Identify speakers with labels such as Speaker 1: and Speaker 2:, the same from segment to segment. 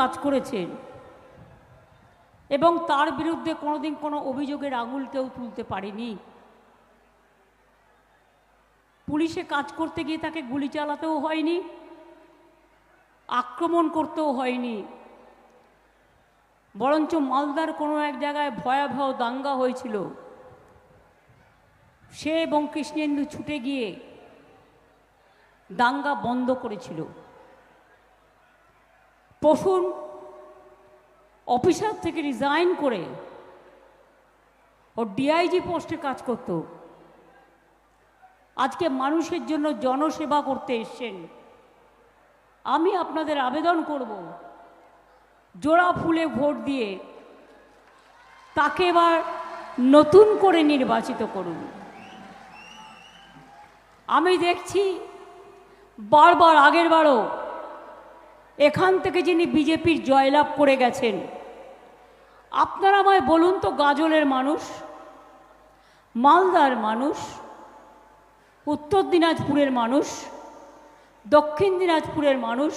Speaker 1: কাজ করেছেন। এবং তার বিরুদ্ধে কোনোদিন কোনো অভিযোগের আঙুল কেউ তুলতে পারেনি। পুলিশে কাজ করতে গিয়ে তাকে গুলি চালাতেও হয়নি, আক্রমণ করতেও হয়নি। বরঞ্চ মালদার কোনো এক জায়গায় ভয়াবহ দাঙ্গা হয়েছিল। সে এবং কৃষ্ণেন্দু ছুটে গিয়ে দাঙ্গা বন্ধ করেছিল। পশুন অফিসার থেকে রিজাইন করে ও ডিআইজি পোস্টে কাজ করত। আজকে মানুষের জন্য জনসেবা করতে এসছেন। আমি আপনাদের আবেদন করব, জোড়া ফুলে ভোট দিয়ে তাকে এবার নতুন করে নির্বাচিত করুন। আমি দেখছি বারবার আগের বারও এখান থেকে যিনি বিজেপির জয়লাভ করে গেছেন, আপনারা আমায় বলুন তো গাজলের মানুষ, মালদার মানুষ, উত্তর দিনাজপুরের মানুষ, দক্ষিণ দিনাজপুরের মানুষ,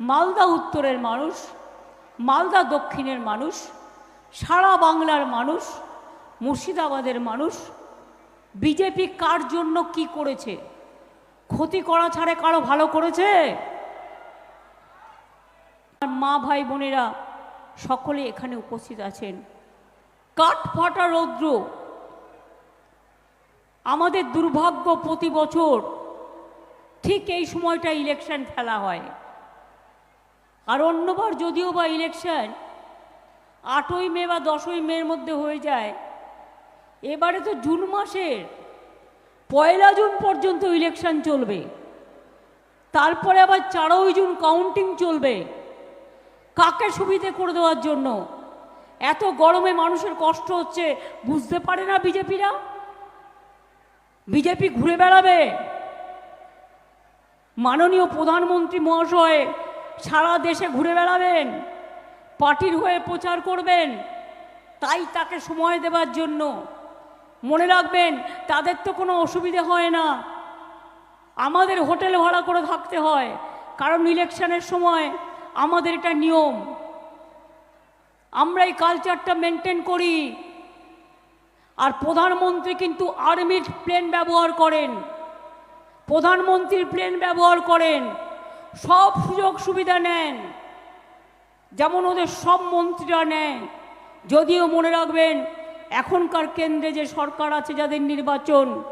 Speaker 1: মালদা উত্তরের মানুষ, মালদা দক্ষিণের মানুষ, সারা বাংলার মানুষ, মুর্শিদাবাদের মানুষ, বিজেপি কার জন্য কি করেছে? ক্ষতি করা ছাড়ে কারও ভালো করেছে? মা ভাই বোনেরা সকলে এখানে উপস্থিত আছেন। কাঠ ফাটা রৌদ্র আমাদের দুর্ভাগ্য প্রতি বছর ঠিক এই সময়টা ইলেকশন খেলা হয়। আর অন্যবার যদিও বা ইলেকশন আটই মে বা দশই মের মধ্যে হয়ে যায়, এবারে তো জুন মাসের পয়লা জুন পর্যন্ত ইলেকশন চলবে। তারপরে আবার চারই জুন কাউন্টিং চলবে। কাকে সুবিধে করে দেওয়ার জন্য? এত গরমে মানুষের কষ্ট হচ্ছে, বুঝতে পারে না বিজেপিরা? বিজেপি ঘুরে বেড়াবে? মাননীয় প্রধানমন্ত্রী মহাশয় সারা দেশে ঘুরে বেড়াবেন, পার্টির হয়ে প্রচার করবেন, তাই তাকে সময় দেবার জন্য। মনে রাখবেন, তাদের তো কোনো অসুবিধে হয় না। আমাদের হোটেল ভাড়া করে থাকতে হয়, কারণ ইলেকশনের সময় আমাদের এটা নিয়ম। আমরা এই কালচারটা মেনটেন করি। আর প্রধানমন্ত্রী কিন্তু আর্মির প্লেন ব্যবহার করেন। প্রধানমন্ত্রীর প্লেন ব্যবহার করেন। সব সুযোগ সুবিধা নেন। যেমন ওদের সব মন্ত্রীরা নেয়। যদিও মনে রাখবেন, এখনকার কেন্দ্রে যে সরকার আছে, যাদের নির্বাচন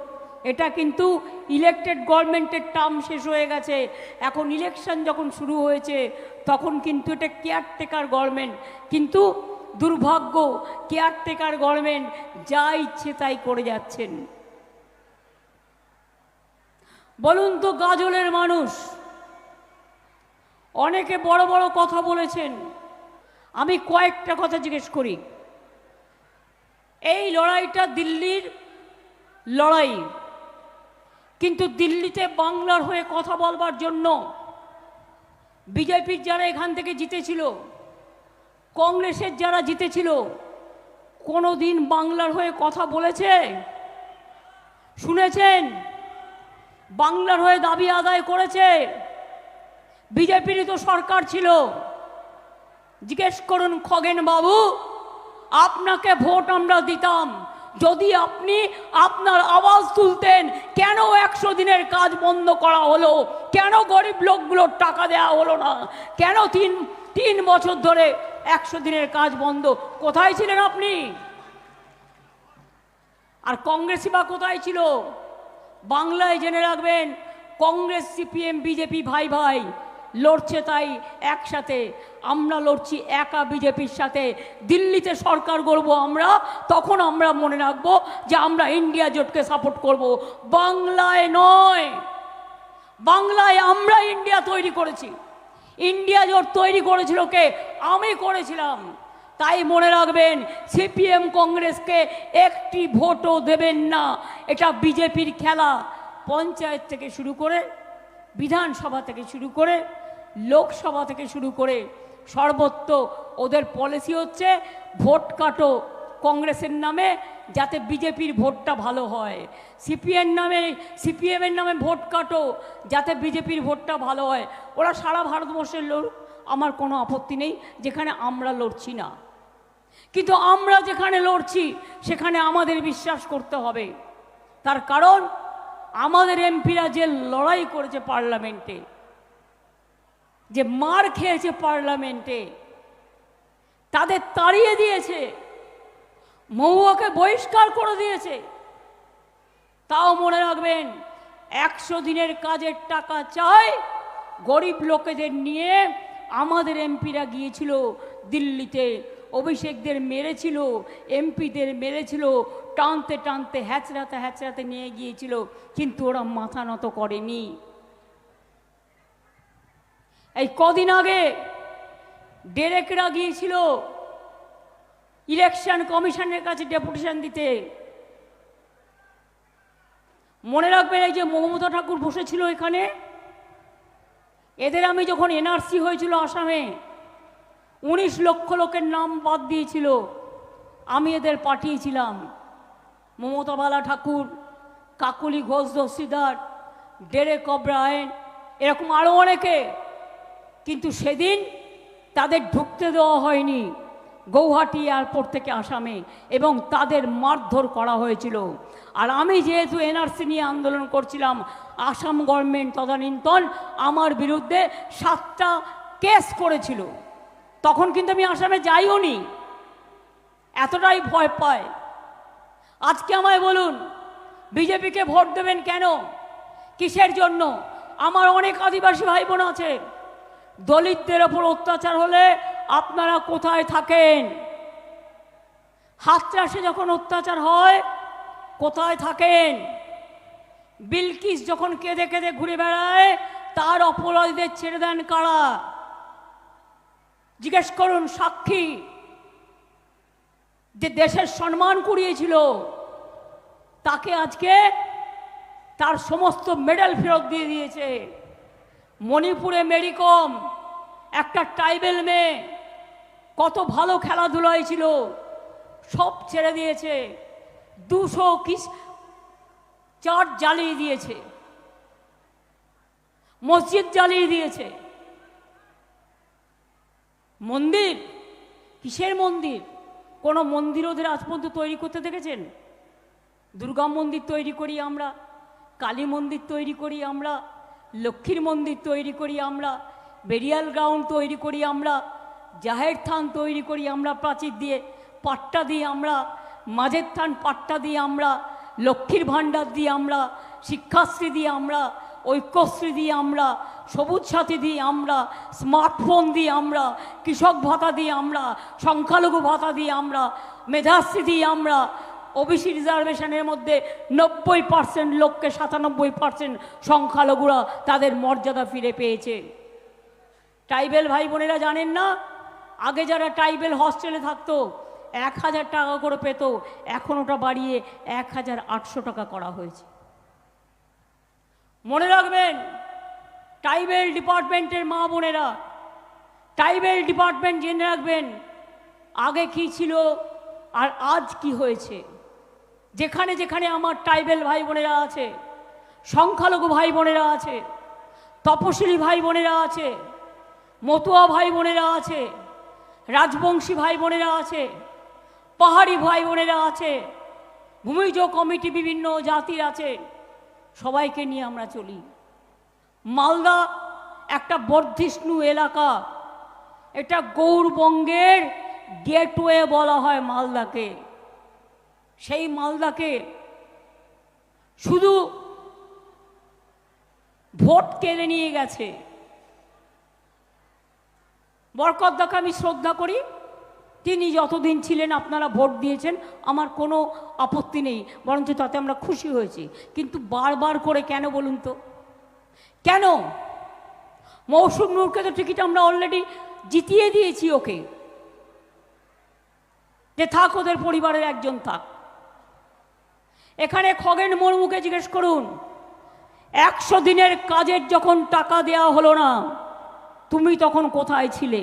Speaker 1: এটা কিন্তু ইলেকটেড গভর্নমেন্টের টার্ম শেষ হয়ে গেছে। এখন ইলেকশন যখন শুরু হয়েছে, তখন কিন্তু এটা কেয়ারটেকার গভর্নমেন্ট কিন্তু দুর্ভাগ্য কেয়ারটেকার গভর্নমেন্ট যা ইচ্ছে তাই করে যাচ্ছেন। বলুন তো গাজলের মানুষ, অনেকে বড় বড় কথা বলেছেন। আমি কয়েকটা কথা জিজ্ঞেস করি। এই লড়াইটা দিল্লির লড়াই। কিন্তু দিল্লিতে বাংলার হয়ে কথা বলবার জন্য বিজেপির যারা এখান থেকে জিতেছিল, কংগ্রেসের যারা জিতেছিল কোনো দিন বাংলার হয়ে কথা বলেছে? শুনেছেন? বাংলার হয়ে দাবি আদায় করেছে? বিজেপিরই তো সরকার ছিল। জিজ্ঞেস করুন খগেন বাবু আপনাকে ভোট আমরা দিতাম। যদি আপনি আপনার আওয়াজ তুলতেন, কেন একশো দিনের কাজ বন্ধ করা হলো? কেন গরিব লোকগুলোর টাকা দেওয়া হলো না? কেন তিন তিন বছর ধরে একশো দিনের কাজ বন্ধ? কোথায় ছিলেন আপনি? আর কংগ্রেসই বা কোথায় ছিল? বাংলায় জেনে রাখবেন, কংগ্রেস, সিপিএম, বিজেপি, ভাই ভাই। লড়ছে তাই একসাথে। আমরা লড়ছি একা বিজেপির সাথে। দিল্লিতে সরকার গড়ব আমরা, তখন আমরা মনে রাখব যে আমরা ইন্ডিয়া জোটকে সাপোর্ট করব। বাংলায় নয়। বাংলায় আমরা ইন্ডিয়া তৈরি করেছি। ইন্ডিয়া জোট তৈরি করেছিল কে? আমি করেছিলাম। তাই মনে রাখবেন, সিপিএম কংগ্রেসকে একটি ভোটও দেবেন না। এটা বিজেপির খেলা। পঞ্চায়েত থেকে শুরু করে, বিধানসভা থেকে শুরু করে লোকসভা থেকে শুরু করে সর্বত্র ওদের পলিসি হচ্ছে ভোট কাটো কংগ্রেসের নামে যাতে বিজেপির ভোটটা ভালো হয়। সিপিএম নামে সিপিএমের নামে ভোট কাটো যাতে বিজেপির ভোটটা ভালো হয়। ওরা সারা ভারতবর্ষের লোক, আমার কোনো আপত্তি নেই, যেখানে আমরা লড়ছি না। কিন্তু আমরা যেখানে লড়ছি, সেখানে আমাদের বিশ্বাস করতে হবে। তার কারণ, আমাদের এমপিরা যে লড়াই করেছে পার্লামেন্টে যে মার খেয়েছে পার্লামেন্টে, তাদের তাড়িয়ে দিয়েছে মহুয়াকে বহিষ্কার করে দিয়েছে। তাও মনে রাখবেন, একশো দিনের কাজের টাকা চাই, গরিব লোকেদের নিয়ে আমাদের এমপিরা গিয়েছিল দিল্লিতে, অভিষেকদের মেরেছিল, এমপিদের মেরেছিল, টানতে টানতে, হ্যাচড়াতে হ্যাচড়াতে নিয়ে গিয়েছিল, কিন্তু ওরা মাথা নত করেনি। এই কদিন আগে ডেরেকরা গিয়েছিল ইলেকশন কমিশনের কাছে ডেপুটেশন দিতে। মনে রাখবেন এই যে মমতা ঠাকুর বসেছিল এখানে? এদের আমি যখন এনআরসি হয়েছিল আসামে, উনিশ লক্ষ লোকের নাম বাদ দিয়েছিল। আমি এদের পাঠিয়েছিলাম। মমতা বালা ঠাকুর, কাকুলি ঘোষ, দস্তিদার, ডেরেক অব্রায়ন, এরকম আরও অনেকে কিন্তু সেদিন তাদের ঢুকতে দেওয়া হয়নি। গৌহাটি এয়ারপোর্ট থেকে আসামে এবং তাদের মারধর করা হয়েছিল। আর আমি যেহেতু এনআরসি নিয়ে আন্দোলন করছিলাম, আসাম গভর্নমেন্ট তদানীন্তন আমার বিরুদ্ধে সাতটা কেস করেছিল। তখন কিন্তু আমি আসামে যাইও নি। এতটাই ভয় পায়। আজকে আমায় বলুন, বিজেপিকে ভোট দেবেন কেন? কিসের জন্য? আমার অনেক আদিবাসী ভাই বোন আছে। দলিতদের ওপর অত্যাচার হলে আপনারা কোথায় থাকেন? হাতরাসে যখন অত্যাচার হয়, কোথায় থাকেন? বিলকিস যখন কেঁদে কেঁদে ঘুরে বেড়ায়, তার অপরাধীদের ছেড়ে দেন কারা? জিজ্ঞেস করুন, সাক্ষী। যে দেশের সম্মান কুড়িয়েছিল, তাকে আজকে তার সমস্ত মেডেল ফেরত দিয়ে দিয়েছে। মণিপুরে মেরিকম একটা ট্রাইবেল মেয়ে, কত ভালো খেলাধুলায় ছিল, সব ছেড়ে দিয়েছে, দুশো কিস চার্চ জ্বালিয়ে দিয়েছে, মসজিদ জ্বালিয়ে দিয়েছে। মন্দির? কিসের মন্দির? কোনো মন্দির ওদের আজ পর্যন্ত তৈরি করতে দেখেছেন? দুর্গা মন্দির তৈরি করি আমরা, কালী মন্দির তৈরি করি আমরা লক্ষ্মীর মন্দির তৈরি করি আমরা বেরিয়াল গ্রাউন্ড তৈরি করি আমরা জাহের থান তৈরি করি আমরা প্রাচীর দিয়ে পাট্টা দিয়ে আমরা মাঝের থান পাট্টা দিয়ে আমরা লক্ষ্মীর ভাণ্ডার দিয়ে আমরা শিক্ষাশ্রী দিয়ে আমরা ঐক্যশ্রী দিয়ে আমরা সবুজ সাথী দিয়ে আমরা স্মার্টফোন দিয়ে আমরা কৃষক ভাতা দিয়ে আমরা সংখ্যালঘু ভাতা দিয়ে আমরা মেধাশ্রী দিয়ে আমরা ওবিসি রিজার্ভেশনের মধ্যে নব্বই পার্সেন্ট লোককে সাতানব্বই পার্সেন্ট সংখ্যালঘুরা তাদের মর্যাদা ফিরে পেয়েছে। ট্রাইবেল ভাই বোনেরা জানেন না? আগে যারা ট্রাইবেল হস্টেলে থাকতো, এক হাজার টাকা করে পেত, এখন ওটা বাড়িয়ে এক হাজার আটশো টাকা করা হয়েছে। মনে রাখবেন, ট্রাইবেল ডিপার্টমেন্টের মা বোনেরা, ট্রাইবেল ডিপার্টমেন্ট জেনে রাখবেন, আগে কি ছিল আর আজ কি হয়েছে। যেখানে যেখানে আমার ট্রাইবেল ভাই বোনেরা আছে, সংখ্যালঘু ভাই বোনেরা আছে, তপশিলি ভাই বোনেরা আছে, মতুয়া ভাই বোনেরা আছে, রাজবংশী ভাই বোনেরা আছে, পাহাড়ি ভাই বোনেরা আছে, ভূমিজ কমিটি বিভিন্ন জাতির আছে, সবাইকে নিয়ে আমরা চলি। মালদা একটা বর্ধিষ্ণু এলাকা। এটা গৌরবঙ্গের গেটওয়ে বলা হয় মালদাকে। সেই মালদাকে শুধু ভোট কেড়ে নিয়ে গেছে। বরকদ্দাকে আমি শ্রদ্ধা করি, তিনি যতদিন ছিলেন আপনারা ভোট দিয়েছেন, আমার কোনো আপত্তি নেই, বরঞ্চ তাতে আমরা খুশি হয়েছি। কিন্তু বারবার করে কেন বলুন তো? কেন? মৌসুম নূরকে তো টিকিট আমরা অলরেডি জিতিয়ে দিয়েছি ওকে। যে থাক ওদের পরিবারের একজন থাক। এখানে খগেন মুর্মুকে জিজ্ঞেস করুন, একশো দিনের কাজের যখন টাকা দেয়া হলো না, তুমি তখন কোথায় ছিলে?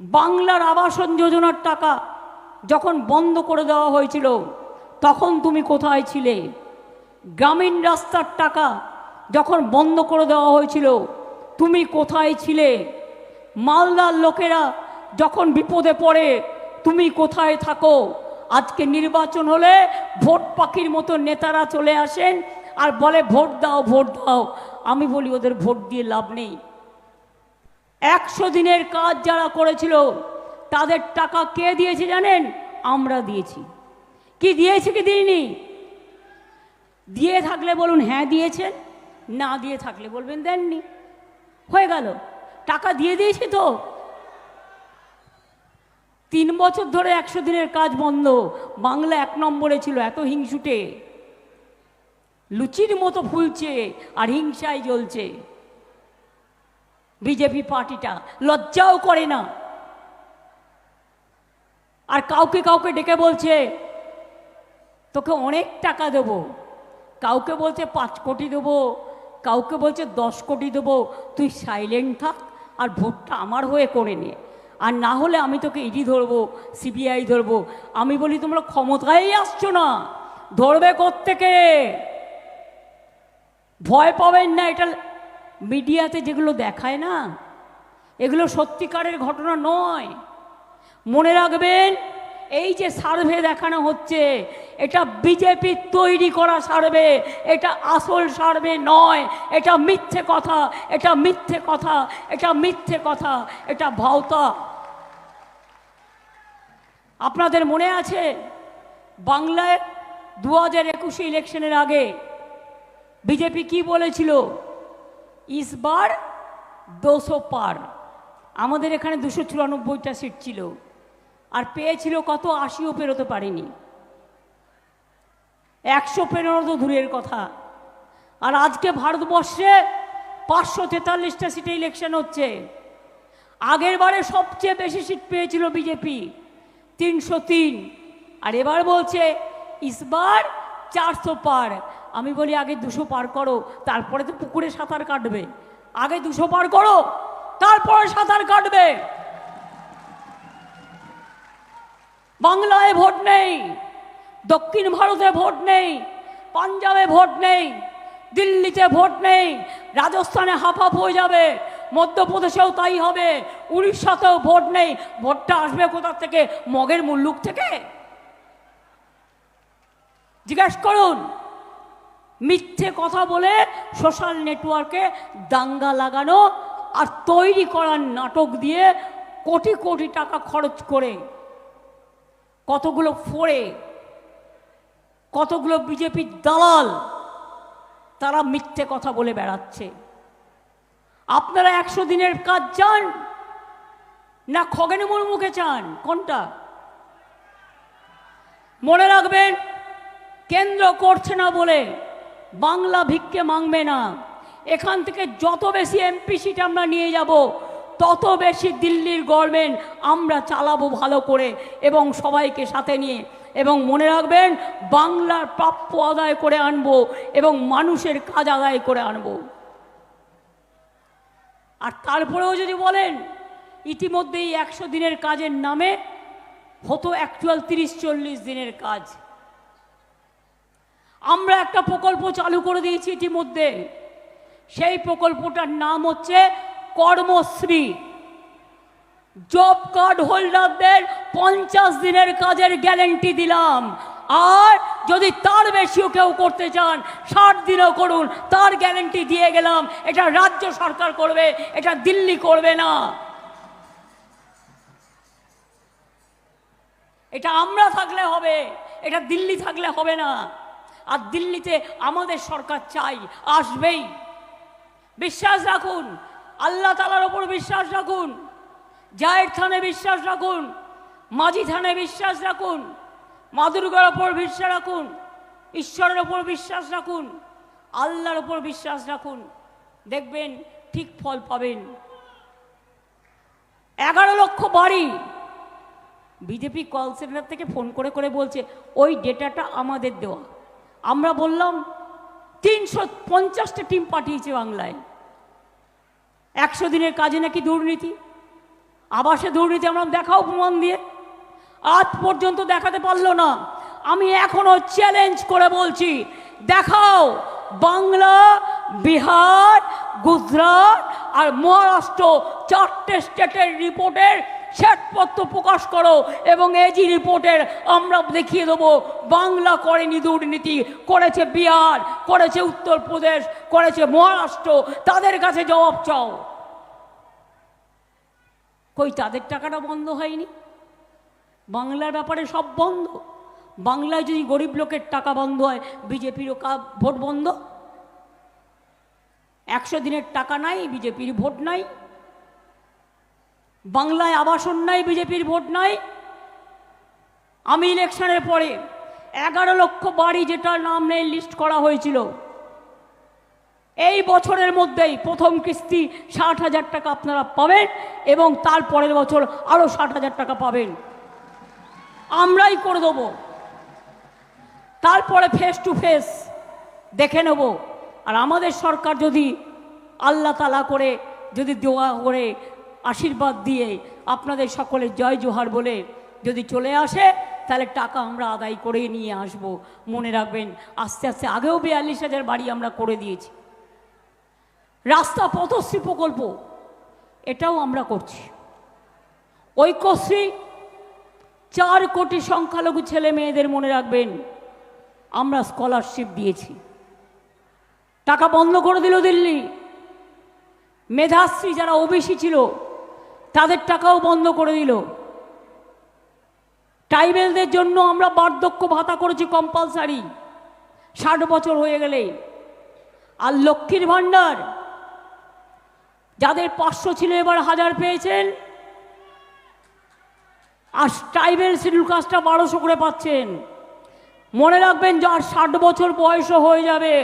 Speaker 1: বাংলার আবাসন যোজনার টাকা যখন বন্ধ করে দেওয়া হয়েছিল, তখন তুমি কোথায় ছিলে? গ্রামীণ রাস্তার টাকা যখন বন্ধ করে দেওয়া হয়েছিল, তুমি কোথায় ছিলে? মালদার লোকেরা যখন বিপদে পড়ে, তুমি কোথায় থাকো? আজকে নির্বাচন হলে ভোট পাখির মতো নেতারা চলে আসেন আর বলে, ভোট দাও ভোট দাও। আমি বলি, ওদের ভোট দিয়ে লাভ নেই। একশো দিনের কাজ যারা করেছিল, তাদের টাকা কে দিয়েছে জানেন? আমরা দিয়েছি। কি দিয়েছে কি দিইনি? দিয়ে থাকলে বলুন হ্যাঁ দিয়েছেন। না দিয়ে থাকলে বলবেন, দেননি। হয়ে গেল। টাকা দিয়ে দিয়েছি তো। তিন বছর ধরে একশো দিনের কাজ বন্ধ। বাংলা এক নম্বরে ছিল এত হিংসুটে। লুচির মতো ফুলছে আর হিংসায় জ্বলছে। বিজেপি পার্টিটা লজ্জাও করে না। আর কাউকে কাউকে ডেকে বলছে, তোকে অনেক টাকা দেবো। কাউকে বলছে, পাঁচ কোটি দেবো। কাউকে বলছে, দশ কোটি দেবো। তুই সাইলেন্ট থাক আর ভোটটা আমার হয়ে করে নে। আর না হলে আমি তোকে ইডি ধরবো, সিবিআই ধরবো। আমি বলি, তোমরা ক্ষমতায় আসছো না। ধরবে থেকে ভয় পাবেন না, এটা মিডিয়াতে যেগুলো দেখায় না, এগুলো সত্যিকারের ঘটনা নয়। মনে রাখবেন এই যে সার্ভে দেখানো হচ্ছে, এটা বিজেপি তৈরি করা সার্ভে, এটা আসল সার্ভে নয়, এটা মিথ্যে কথা, এটা মিথ্যে কথা, এটা মিথ্যে কথা, এটা ভাওতা। আপনাদের মনে আছে, বাংলায় দু হাজার একুশে ইলেকশনের আগে বিজেপি কি বলেছিল? ইসবার দুশো পার। আমাদের এখানে দুশো চুরানব্বইটা সিট ছিল। আর পেয়েছিল কত? আশিও পেরোতে পারেনি। একশো পেরোনো তো দূরের কথা। আর আজকে ভারতবর্ষে পাঁচশো তেতাল্লিশটা সিটে ইলেকশন হচ্ছে। আগের বারে সবচেয়ে বেশি সিট পেয়েছিল বিজেপি, তিনশো তিন। আর এবার বলছে ইসবার চারশো পার। আমি বলি, আগে দুশো পার করো, তারপরে তো পুকুরে সাঁতার কাটবে। আগে দুশো পার করো, তারপরে সাঁতার কাটবে। বাংলায় ভোট নেই, দক্ষিণ ভারতে ভোট নেই, পাঞ্জাবে ভোট নেই, দিল্লিতে ভোট নেই, রাজস্থানে হাফ হাফ হয়ে যাবে, মধ্যপ্রদেশেও তাই হবে, উড়িষ্যাতেও ভোট নেই, ভোটটা আসবে কোথার থেকে? মগের মুল্লুক থেকে। জিজ্ঞেস করুন, মিথ্যে কথা বলে সোশ্যাল নেটওয়ার্কে দাঙ্গা লাগানো আর তৈরি করার নাটক দিয়ে কোটি কোটি টাকা খরচ করে কতগুলো ফোড়ে, কতগুলো বিজেপির দালাল, তারা মিথ্যে কথা বলে বেড়াচ্ছে। আপনারা একশো দিনের কাজ চান? না খগেন মুর্মুকে চান? কোনটা? মনে রাখবেন, কেন্দ্র করছে না বলে বাংলা ভিক্ষে মাংবে না। এখান থেকে যত বেশি এমপি সিট আমরা নিয়ে যাব তত বেশি দিল্লির গভর্নমেন্ট আমরা চালাবো ভালো করে এবং সবাইকে সাথে নিয়ে। এবং মনে রাখবেন, বাংলার প্রাপ্য আদায় করে আনব এবং মানুষের কাজ আদায় করে আনব। আর তারপরেও যদি বলেন, ইতিমধ্যেই একশো দিনের কাজের নামে হতো অ্যাকচুয়াল তিরিশ চল্লিশ দিনের কাজ। আমরা একটা প্রকল্প চালু করে দিয়েছি ইতিমধ্যে। সেই প্রকল্পটার নাম হচ্ছে কর্মশ্রী। জব কার্ড হোল্ডারদের পঞ্চাশ দিনের কাজের গ্যারেন্টি দিলাম। আর যদি তার বেশিও কেউ করতে চান, ষাট দিনও করুন, তার গ্যারেন্টি দিয়ে গেলাম, এটা রাজ্য সরকার করবে, এটা দিল্লি করবে না। এটা আমরা থাকলে হবে, এটা দিল্লি থাকলে হবে না। আর দিল্লিতে আমাদের সরকার চাই, আসবেই। বিশ্বাস রাখুন আল্লাহ তালার ওপর বিশ্বাস রাখুন। জায়ের থানে বিশ্বাস রাখুন। মাঝি থানে বিশ্বাস রাখুন। মা দুর্গার ওপর বিশ্বাস রাখুন। ঈশ্বরের ওপর বিশ্বাস রাখুন। আল্লাহর ওপর বিশ্বাস রাখুন। দেখবেন ঠিক ফল পাবেন। এগারো লক্ষ বাড়ি। বিজেপি কল সেন্টার থেকে ফোন করে করে বলছে, ওই ডেটাটা আমাদের দেওয়া। আমরা বললাম, তিনশো পঞ্চাশটা টিম পাঠিয়েছে বাংলায়। একশো দিনের কাজে নাকি দুর্নীতি? আবাসে দুর্নীতি আমরা দেখাও প্রমাণ দিয়ে। আজ পর্যন্ত দেখাতে পারল না। আমি এখনও চ্যালেঞ্জ করে বলছি, দেখাও বাংলা, বিহার, গুজরাট আর মহারাষ্ট্র চারটে স্টেটের রিপোর্টের শ্বেতপত্র প্রকাশ করো এবং এজি রিপোর্টের আমরা দেখিয়ে দেবো, বাংলা করেনি দুর্নীতি, করেছে বিহার, করেছে উত্তরপ্রদেশ, করেছে মহারাষ্ট্র, তাদের কাছে জবাব চাও। কই, তাদের টাকাটা বন্ধ হয়নি? বাংলার ব্যাপারে সব বন্ধ? বাংলায় যদি গরিব লোকের টাকা বন্ধ হয়, বিজেপিরও ভোট বন্ধ? একশো দিনের টাকা নাই, বিজেপির ভোট নাই। বাংলায় আবাসন নাই, বিজেপির ভোট নাই। আমি ইলেকশনের পরে এগারো লক্ষ বাড়ি যেটার নাম নেই লিস্ট করা হয়েছিল। এই বছরের মধ্যেই প্রথম কিস্তি ষাট হাজার টাকা আপনারা পাবেন এবং তার পরের বছর আরও ষাট হাজার টাকা পাবেন। আমরাই করে দেবো। তারপরে ফেস টু ফেস দেখে নেব। আর আমাদের সরকার যদি আল্লাহ তালা করে, যদি দোয়া করে আশীর্বাদ দিয়ে আপনাদের সকলের জয় জোহার বলে যদি চলে আসে, তাহলে টাকা আমরা আদায় করে নিয়ে আসব। মনে রাখবেন, আস্তে আস্তে আগেও বিয়াল্লিশ হাজার বাড়ি আমরা করে দিয়েছি। রাস্তা পথশ্রী প্রকল্প, এটাও আমরা করছি। ঐক্যশ্রী, চার কোটি সংখ্যালঘু ছেলে মেয়েদের মনে রাখবেন, আমরা স্কলারশিপ দিয়েছি। টাকা বন্ধ করে দিল দিল্লি। মেধাশ্রী যারা ওবিসি ছিল তাদের টাকাও বন্ধ করে দিল। ট্রাইবেলদের জন্য আমরা বার্ধক্য ভাতা করেছি কম্পালসারি। ষাট বছর হয়ে গেলে। আর লক্ষ্মীর ভাণ্ডার, যাদের পাঁচশো ছিল এবার হাজার পেয়েছেন। আর ট্রাইবেল শিডিউল কাজটা বারোশো করে পাচ্ছেন। মনে রাখবেন যার ষাট বছর বয়সও হয়ে যাবে।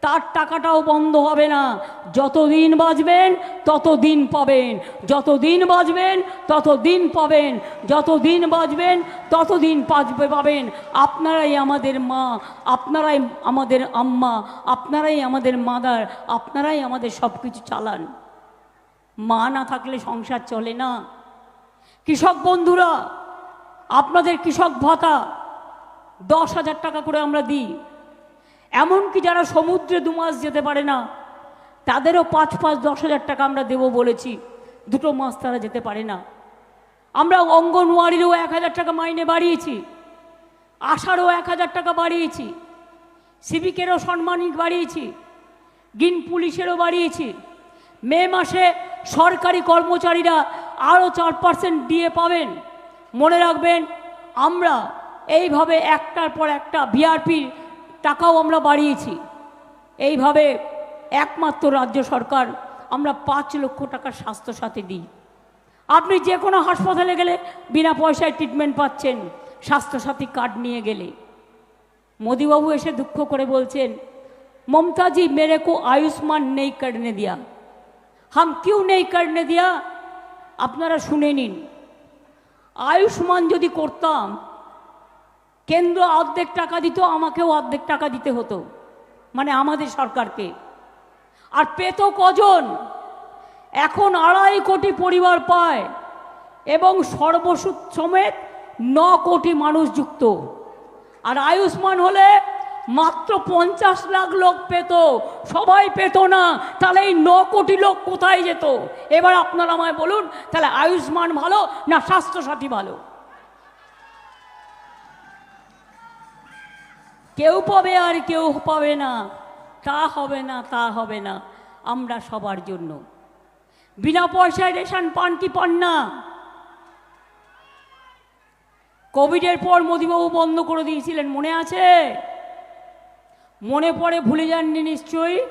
Speaker 1: তার টাকাটাও বন্ধ হবে না। যতদিন বাঁচবেন তত দিন পাবেন। যত দিন বাঁচবেন তত দিন পাবেন। যত দিন বাঁচবেন তত দিন বাঁচবে, পাবেন। আপনারাই আমাদের মা, আপনারাই আমাদের আম্মা, আপনারাই আমাদের মাদার, আপনারাই আমাদের সব কিছু চালান। মা না থাকলে সংসার চলে না। কৃষক বন্ধুরা, আপনাদের কৃষক ভাতা দশ হাজার টাকা করে আমরা দিই। এমনকি যারা সমুদ্রে দু মাস যেতে পারে না, তাদেরও পাঁচ পাঁচ দশ হাজার টাকা আমরা দেবো বলেছি। দুটো মাস তারা যেতে পারে না। আমরা অঙ্গনওয়াড়িরও এক হাজার টাকা মাইনে বাড়িয়েছি। আশারও এক হাজার টাকা বাড়িয়েছি। সিভিকেরও সম্মানিত বাড়িয়েছি। গ্রিন পুলিশেরও বাড়িয়েছি। মে মাসে সরকারি কর্মচারীরা আরও চার পার্সেন্ট দিয়ে পাবেন। মনে রাখবেন, আমরা এইভাবে একটার পর একটা ভিআরপির টাকাও আমরা বাড়িয়েছি। এইভাবে একমাত্র রাজ্য সরকার আমরা পাঁচ লক্ষ টাকার স্বাস্থ্যসাথী দিই। আপনি যে কোনো হাসপাতালে গেলে বিনা পয়সায় ট্রিটমেন্ট পাচ্ছেন স্বাস্থ্যসাথী কার্ড নিয়ে গেলে। মোদিবাবু এসে দুঃখ করে বলছেন, মমতাজি, মেরে কো আয়ুষ্মান নেই কার্ডনে দিয়া। হাম কিউ নেই কার্ডনে দিয়া? আপনারা শুনে নিন। আয়ুষ্মান যদি করতাম কেন্দ্র অর্ধেক টাকা দিত, আমাকেও অর্ধেক টাকা দিতে হতো। মানে আমাদের সরকারকে। আর পেত কজন? এখন আড়াই কোটি পরিবার পায় এবং সর্বসুদ সমেত ন কোটি মানুষ যুক্ত। আর আয়ুষ্মান হলে মাত্র পঞ্চাশ লাখ লোক পেত। সবাই পেত না। তাহলে এই ন কোটি লোক কোথায় যেত? এবার আপনারা আমায় বলুন, তাহলে আয়ুষ্মান ভালো না স্বাস্থ্যসাথী ভালো? কেউ পাবে আর কেউ পাবে না। তা হবে না, তা হবে না। আমরা সবার জন্য। বিনা পয়সায় রেশন পান কি পান না? কোভিডের পর মোদিবাবু বন্ধ করে দিয়েছিলেন, মনে আছে? মনে পড়ে ভুলে যাননি নিশ্চয়ই?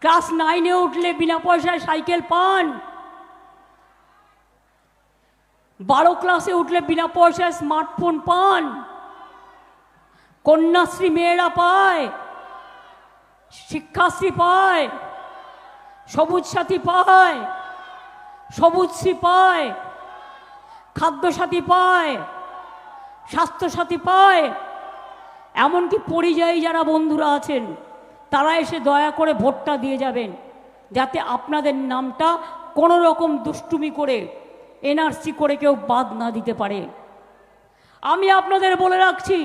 Speaker 1: ক্লাস নাইনে উঠলে বিনা পয়সায় সাইকেল পান? বারো ক্লাসে উঠলে বিনা পয়সায় স্মার্টফোন পান? কন্যাশ্রী মেয়েরা পায়, শিক্ষাশ্রী পায়, সবুজ সাথী পায় সবুজশ্রী পায় খাদ্যসাথী পায় স্বাস্থ্যসাথী পায়। এমনকি পরিযায়ী যারা বন্ধুরা আছেন, তারা এসে দয়া করে ভোটটা দিয়ে যাবেন, যাতে আপনাদের নামটা কোনো রকম দুষ্টুমি করে এনআরসি করে কেউ বাদ না দিতে পারে। আমি আপনাদের বলে রাখছি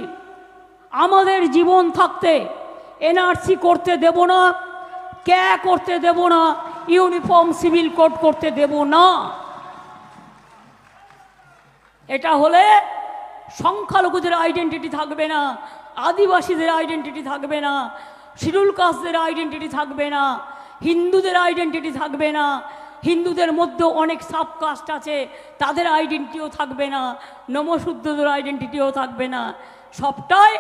Speaker 1: আমাদের জীবন থাকতে এনআরসি করতে দেব না, ক্যা করতে দেব না, ইউনিফর্ম সিভিল কোড করতে দেব না। এটা হলে সংখ্যালঘুদের আইডেন্টিটি থাকবে না, আদিবাসীদের আইডেন্টিটি থাকবে না, শিডিউল কাস্টদের আইডেন্টিটি থাকবে না, হিন্দুদের আইডেন্টিটি থাকবে না, হিন্দুদের মধ্যেও অনেক সাব কাস্ট আছে, তাদের আইডেন্টিটিও থাকবে না নমশুদ্ধদের আইডেন্টিটিও থাকবে না। সবটাই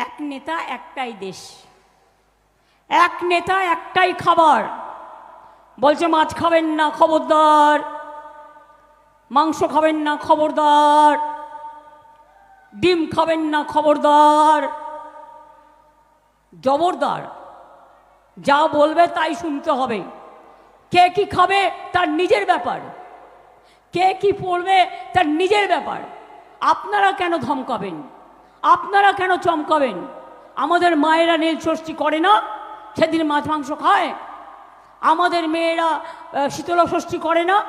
Speaker 1: এক নেতা একটাই দেশ। এক নেতা একটাই খাবার। বলছে, মাছ খাবেন না, খবরদার। মাংস খাবেন না, খবরদার। ডিম খাবেন না, খবরদার। জবরদার। যা বলবে তাই শুনতে হবে। কে কি খাবে তার নিজের ব্যাপার। কে কি পড়বে তার নিজের ব্যাপার। আপনারা কেন ধমকাবেন? আপনারা কেন চমকাবেন? আমাদের মায়েরা নীল ষষ্ঠী করে না? সেদিন মাছ মাংস খায়। আমাদের মেয়েরা শীতলা ষষ্ঠী করে না?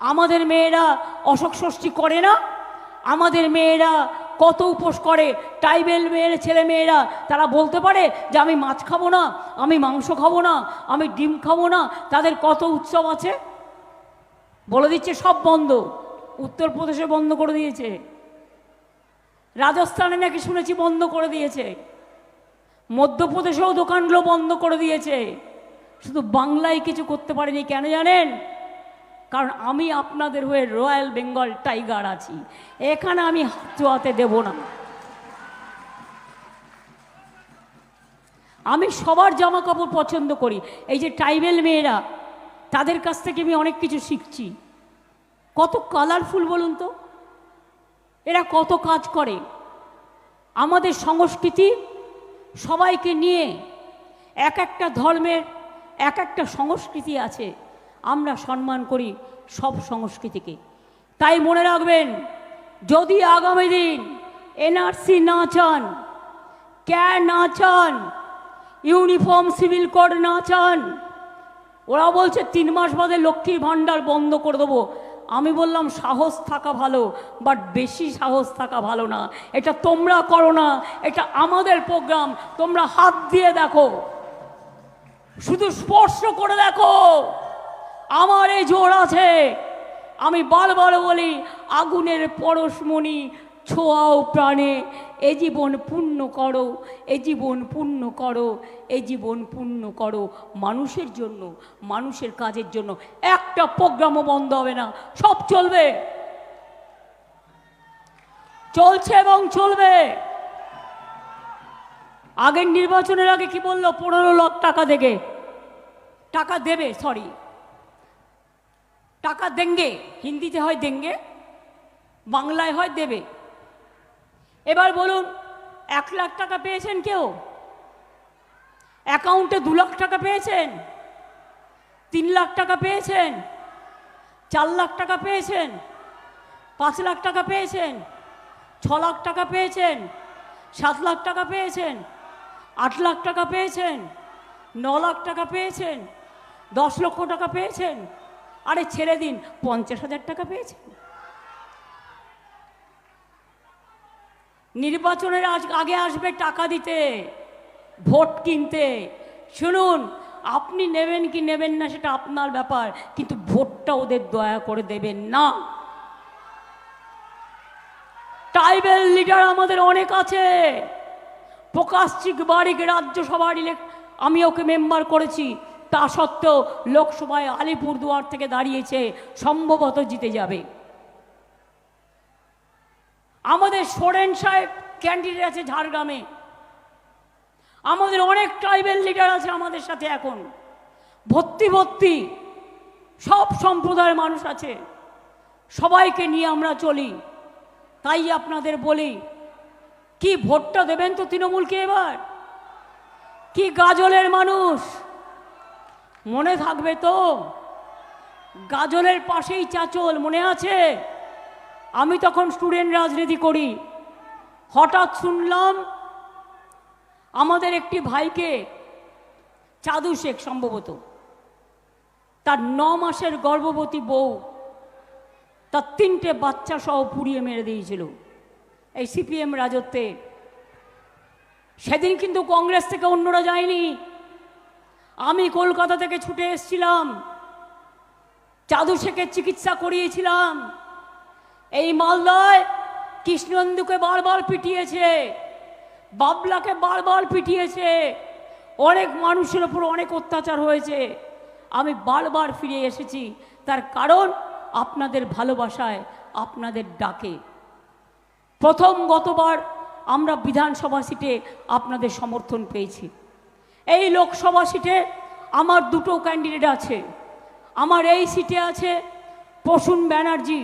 Speaker 1: আমাদের মেয়েরা অশোক ষষ্ঠী করে না? আমাদের মেয়েরা কত উপোস করে? ট্রাইবেল মেয়ের ছেলে মেয়েরা, তারা বলতে পারে যে, আমি মাছ খাব না, আমি মাংস খাব না, আমি ডিম খাব না, তাদের কত উৎসব আছে? বলে দিচ্ছে, সব বন্ধ। উত্তরপ্রদেশে বন্ধ করে দিয়েছে। রাজস্থানে নাকি শুনেছি বন্ধ করে দিয়েছে। মধ্যপ্রদেশেও দোকানগুলো বন্ধ করে দিয়েছে। শুধু বাংলায় কিছু করতে পারেনি কেন জানেন? কারণ আমি আপনাদের হয়ে রয়্যাল বেঙ্গল টাইগার আছি। এখানে আমি হাত চোয়াতে দেব না। আমি সবার জামা কাপড় পছন্দ করি। এই যে ট্রাইবেল মেয়েরা, তাদের কাছ থেকে আমি অনেক কিছু শিখছি। কত কালারফুল বলুন তো? এরা কত কাজ করে? আমাদের সংস্কৃতি সবাইকে নিয়ে এক একটা ধর্মের এক একটা সংস্কৃতি আছে, আমরা সম্মান করি সব সংস্কৃতিকে। তাই মনে রাখবেন, যদি আগামী দিন এনআরসি না চান ক্যা না চান, ইউনিফর্ম, সিভিল কোড না চান, ওরা বলছে তিন মাস বাদে লক্ষ্মীর ভাণ্ডার বন্ধ করে দেবো। আমি বললাম, সাহস থাকা ভালো বাট বেশি সাহস থাকা ভালো না। এটা তোমরা করো না, এটা আমাদের প্রোগ্রাম তোমরা হাত দিয়ে দেখো। শুধু স্পর্শ করে দেখো। আমার এই জোর আছে। আমি বারবার বলি, আগুনের পরশমণি ছোঁয়াও প্রাণে, এ জীবন পূর্ণ করো, এ জীবন পূর্ণ করো, এ জীবন পূর্ণ করো মানুষের জন্য, মানুষের কাজের জন্য। একটা প্রোগ্রামও বন্ধ হবে না, সব চলবে। চলছে এবং চলবে। আগের নির্বাচনের আগে কি বলল? পনেরো লাখ টাকা দেবে। টাকা দেবে সরি টাকা দেঙ্গে, হিন্দিতে হয় দেঙ্গে, বাংলায় হয় দেবে। এবার বলুন এক লাখ টাকা পেয়েছেন কেউ অ্যাকাউন্টে দু লাখ টাকা পেয়েছেন তিন লাখ টাকা পেয়েছেন চার লাখ টাকা পেয়েছেন পাঁচ লাখ টাকা পেয়েছেন ছ লাখ টাকা পেয়েছেন সাত লাখ টাকা পেয়েছেন আট লাখ টাকা পেয়েছেন ন লাখ টাকা পেয়েছেন দশ লক্ষ টাকা পেয়েছেন আরে ছেড়ে দিন পঞ্চাশ হাজার টাকা পেয়েছেন নির্বাচনের আগে আসবে টাকা দিতে, ভোট কিনতে। শুনুন, আপনি নেবেন কি নেবেন না সেটা আপনার ব্যাপার, কিন্তু ভোটটা ওদের দয়া করে দেবেন না। ট্রাইবেল লিডার আমাদের অনেক আছে। প্রকাশ চিক বারিক রাজ্যসভার আমি ওকে মেম্বার করেছি। তা সত্ত্বেও লোকসভায় আলিপুরদুয়ার থেকে দাঁড়িয়েছে, সম্ভবত জিতে যাবে। আমাদের সোরেন সাহেব ক্যান্ডিডেট আছে ঝাড়গ্রামে। আমাদের অনেক ট্রাইবেল লিডার আছে আমাদের সাথে এখন। ভর্তি ভর্তি সব সম্প্রদায়ের মানুষ আছে। সবাইকে নিয়ে আমরা চলি। তাই আপনাদের বলি, কি ভোটটা দেবেন তো তৃণমূলকে এবার? কি গাজলের মানুষ? মনে থাকবে তো? গাজলের পাশেই চাচল, মনে আছে? আমি তখন স্টুডেন্ট রাজনীতি করি। হঠাৎ শুনলাম আমাদের একটি ভাইকে চাদু শেখ সম্ভবত। তার ন মাসের গর্ভবতী বউ তার তিনটে বাচ্চা সহ পুড়িয়ে মেরে দিয়েছিল। এই সিপিএম রাজত্বে। সেদিন কিন্তু কংগ্রেস থেকে অন্যরা যায়নি। আমি কলকাতা থেকে ছুটে এসেছিলাম। জাদু শেখের চিকিৎসা করিয়েছিলাম। এই মালদায় কৃষ্ণন্দুকে বারবার পিটিয়েছে, বাবলাকে বারবার পিটিয়েছে, অনেক মানুষের ওপর অনেক অত্যাচার হয়েছে। আমি বারবার ফিরে এসেছি, তার কারণ আপনাদের ভালোবাসায় আপনাদের ডাকে। প্রথম গতবার আমরা বিধানসভা সিটে আপনাদের সমর্থন পেয়েছি। এই লোকসভা সিটে আমার দুটো ক্যান্ডিডেট আছে। আমার এই সিটে আছে প্রসূন ব্যানার্জি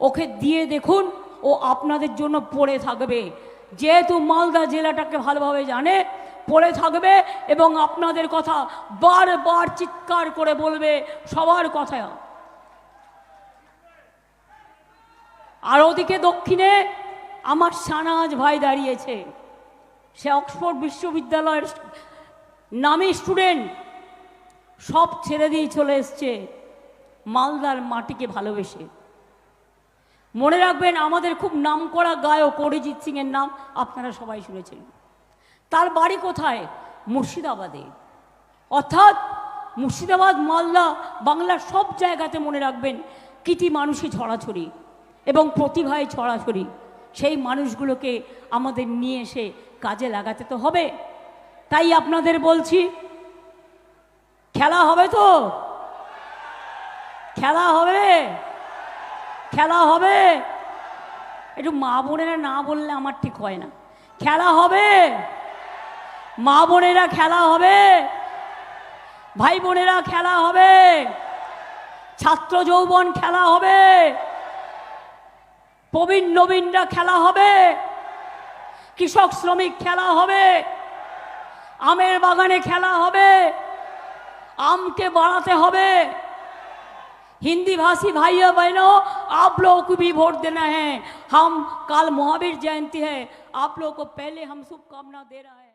Speaker 1: ওকে দিয়ে দেখুন, ও আপনাদের জন্য পড়ে থাকবে। যেহেতু মালদা জেলাটাকে ভালোভাবে জানে, পড়ে থাকবে এবং আপনাদের কথা বারবার চিৎকার করে বলবে, সবার কথা আর ওদিকে দক্ষিণে আমার সানাজ ভাই দাঁড়িয়েছে। সে অক্সফোর্ড বিশ্ববিদ্যালয়ের নামী স্টুডেন্ট। সব ছেড়ে দিয়ে চলে এসছে। মালদার মাটিকে ভালোবেসে। মনে রাখবেন, আমাদের খুব নামকরা গায়ক অরিজিৎ সিংয়ের নাম আপনারা সবাই শুনেছেন। তার বাড়ি কোথায়? মুর্শিদাবাদে। অর্থাৎ মুর্শিদাবাদ, মালদা বাংলার সব জায়গাতে মনে রাখবেন কৃতি মানুষই ছড়াছড়ি এবং প্রতিভায় ছড়াছড়ি। সেই মানুষগুলোকে আমাদের নিয়ে এসে কাজে লাগাতে তো হবে। তাই আপনাদের বলছি, খেলা হবে তো? খেলা হবে? খেলা হবে। একটু মা বোনেরা না বললে আমার ঠিক হয় না। খেলা হবে। মা বোনেরা খেলা হবে। ভাই বোনেরা খেলা হবে। ছাত্র যৌবন খেলা হবে। প্রবীণ নবীনরা খেলা হবে। কৃষক শ্রমিক খেলা হবে। আমের বাগানে খেলা হবে। আমকে বাড়াতে হবে। हिंदी भाषी भाइयों बहनों, आप लोगों को भी वोट देना है। हम कल महावीर जयंती है। आप लोगों को पहले हम शुभकामना दे रहे हैं।